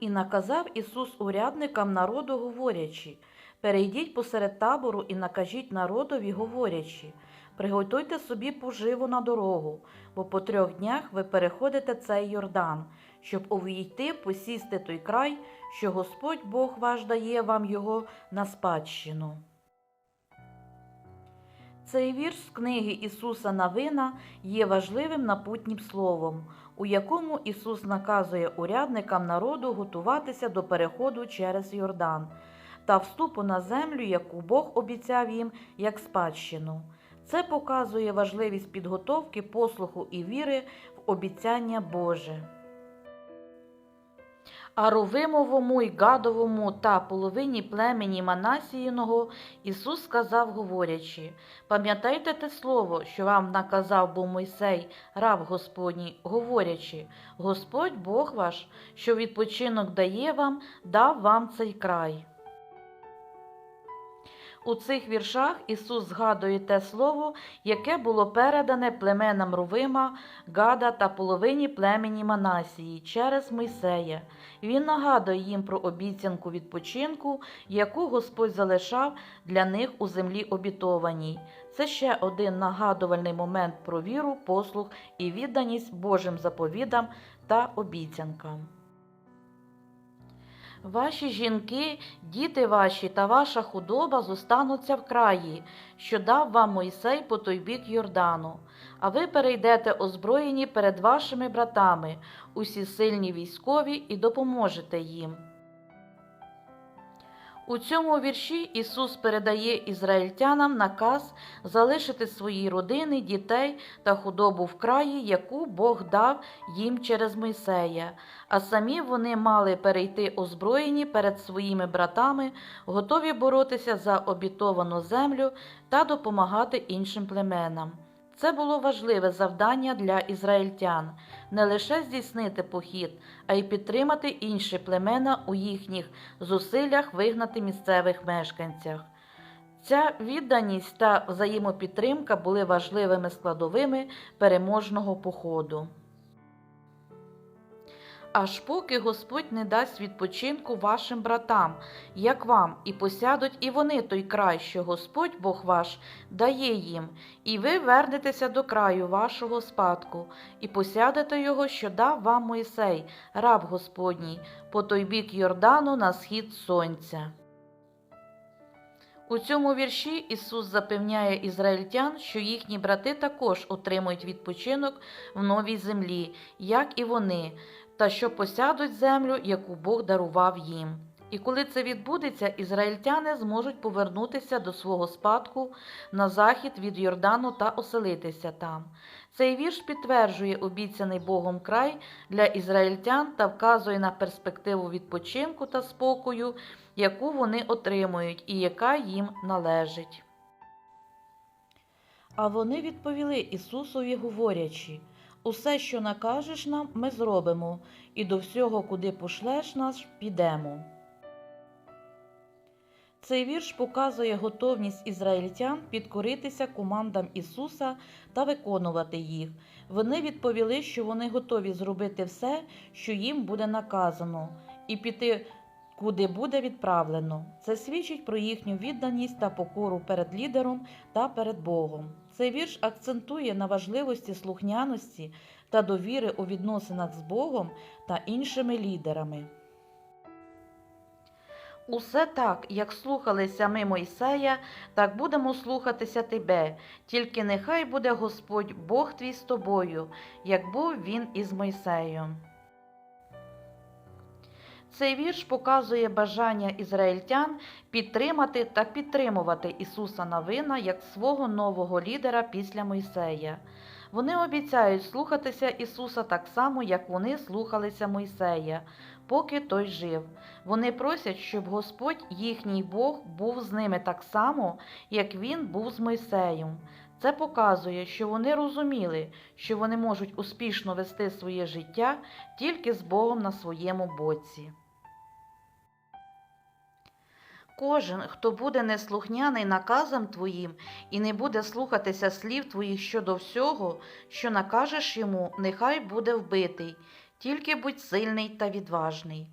І наказав Ісус урядникам народу, говорячи, перейдіть посеред табору і накажіть народові, говорячи, приготуйте собі поживу на дорогу, бо по трьох днях ви переходите цей Йордан, щоб увійти, посісти той край, що Господь Бог ваш дає вам його на спадщину. Цей вірш з книги Ісуса Навина є важливим напутнім словом, у якому Ісус наказує урядникам народу готуватися до переходу через Йордан та вступу на землю, яку Бог обіцяв їм як спадщину. Це показує важливість підготовки послуху і віри в обіцяння Боже. А Ровимовому й Гадовому та половині племені Манасіїного Ісус сказав, говорячи, пам'ятайте те слово, що вам наказав бо Мойсей, раб Господній, говорячи, Господь Бог ваш, що відпочинок дає вам, дав вам цей край. У цих віршах Ісус згадує те слово, яке було передане племенам Рувима, Гада та половині племені Манасії через Мойсея. Він нагадує їм про обіцянку відпочинку, яку Господь залишав для них у землі обітованій. Це ще один нагадувальний момент про віру, послух і відданість Божим заповідам та обіцянкам. Ваші жінки, діти ваші та ваша худоба зостануться в краї, що дав вам Мойсей по той бік Йордану, а ви перейдете озброєні перед вашими братами, усі сильні військові, і допоможете їм. У цьому вірші Ісус передає ізраїльтянам наказ залишити свої родини, дітей та худобу в краї, яку Бог дав їм через Мойсея, а самі вони мали перейти озброєні перед своїми братами, готові боротися за обітовану землю та допомагати іншим племенам. Це було важливе завдання для ізраїльтян не лише здійснити похід, а й підтримати інші племена у їхніх зусиллях вигнати місцевих мешканцях. Ця відданість та взаємопідтримка були важливими складовими переможного походу. Аж поки Господь не дасть відпочинку вашим братам, як вам, і посядуть і вони той край, що Господь Бог ваш дає їм, і ви вернетеся до краю вашого спадку, і посядете його, що дав вам Мойсей, раб Господній, по той бік Йордану на схід сонця. У цьому вірші Ісус запевняє ізраїльтян, що їхні брати також отримують відпочинок в новій землі, як і вони, та що посядуть землю, яку Бог дарував їм. І коли це відбудеться, ізраїльтяни зможуть повернутися до свого спадку на захід від Йордану та оселитися там. Цей вірш підтверджує обіцяний Богом край для ізраїльтян та вказує на перспективу відпочинку та спокою, яку вони отримують і яка їм належить. А вони відповіли Ісусові, говорячи Усе, що накажеш нам, ми зробимо, і до всього, куди пошлеш нас, підемо. Цей вірш показує готовність ізраїльтян підкоритися командам Ісуса та виконувати їх. Вони відповіли, що вони готові зробити все, що їм буде наказано, і піти, куди буде відправлено. Це свідчить про їхню відданість та покору перед лідером та перед Богом. Цей вірш акцентує на важливості слухняності та довіри у відносинах з Богом та іншими лідерами. Усе так, як слухалися ми Мойсея, так будемо слухатися тебе, тільки нехай буде Господь Бог твій з тобою, як був він із Мойсеєм. Цей вірш показує бажання ізраїльтян підтримати та підтримувати Ісуса Навина як свого нового лідера після Мойсея. Вони обіцяють слухатися Ісуса так само, як вони слухалися Мойсея, поки той жив. Вони просять, щоб Господь, їхній Бог, був з ними так само, як Він був з Мойсеєм. Це показує, що вони розуміли, що вони можуть успішно вести своє життя тільки з Богом на своєму боці. Кожен, хто буде неслухняний наказам твоїм і не буде слухатися слів твоїх щодо всього, що накажеш йому, нехай буде вбитий, тільки будь сильний та відважний.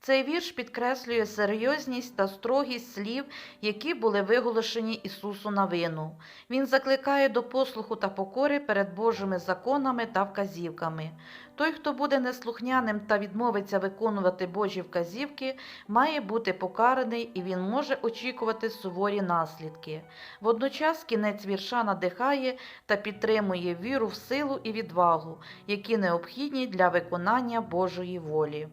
Цей вірш підкреслює серйозність та строгість слів, які були виголошені Ісусу на вину. Він закликає до послуху та покори перед Божими законами та вказівками. Той, хто буде неслухняним та відмовиться виконувати Божі вказівки, має бути покараний і він може очікувати суворі наслідки. Водночас кінець вірша надихає та підтримує віру в силу і відвагу, які необхідні для виконання Божої волі.